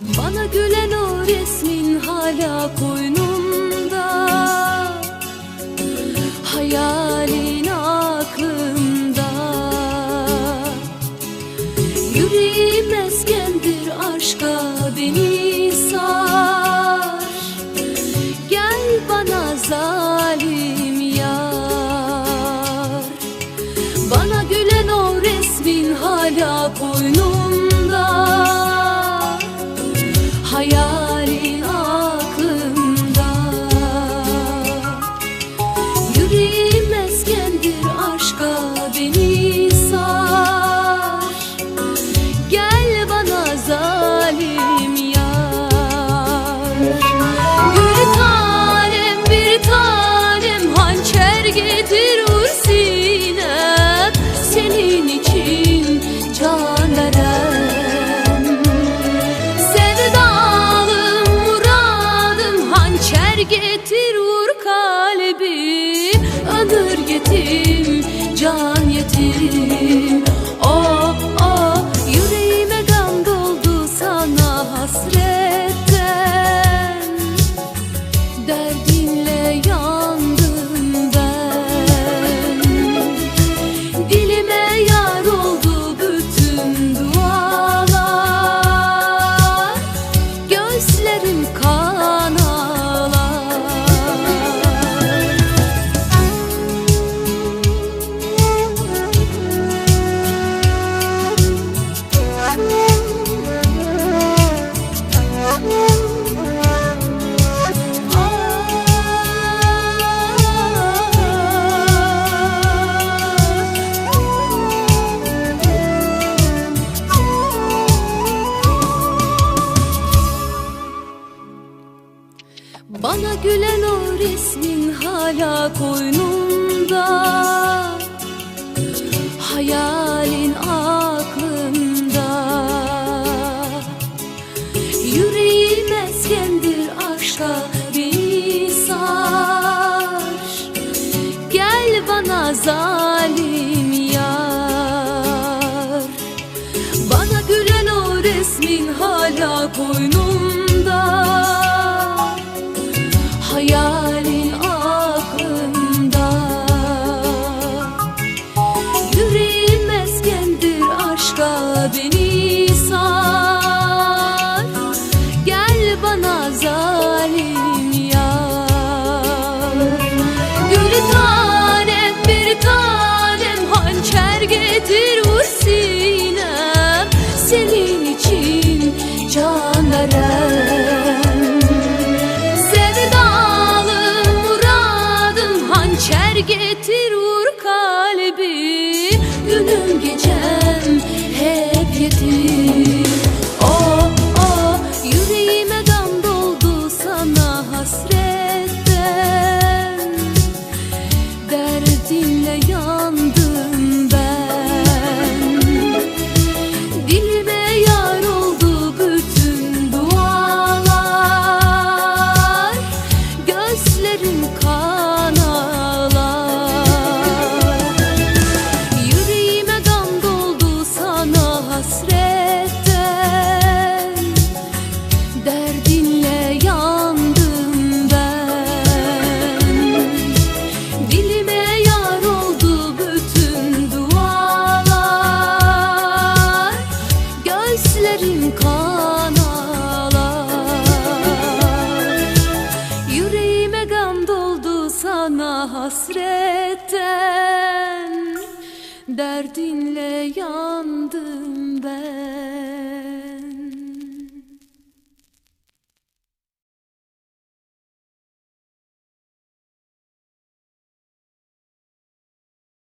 Bana gülen o resmin hala koynumda. Hayalin aklımda. Yüreğim eskendir aşka beni sar. Gel bana zar. hasretim can Bana gülen o resmin hala koynumda. Hayalin aklımda. Yüreğim eskendir aşka bir sar Gel bana zalim yar. Bana gülen o resmin hala koynumda. bu sinem senin için can veren Sevdalı muradım hançer getir hasretten Derdinle yandım.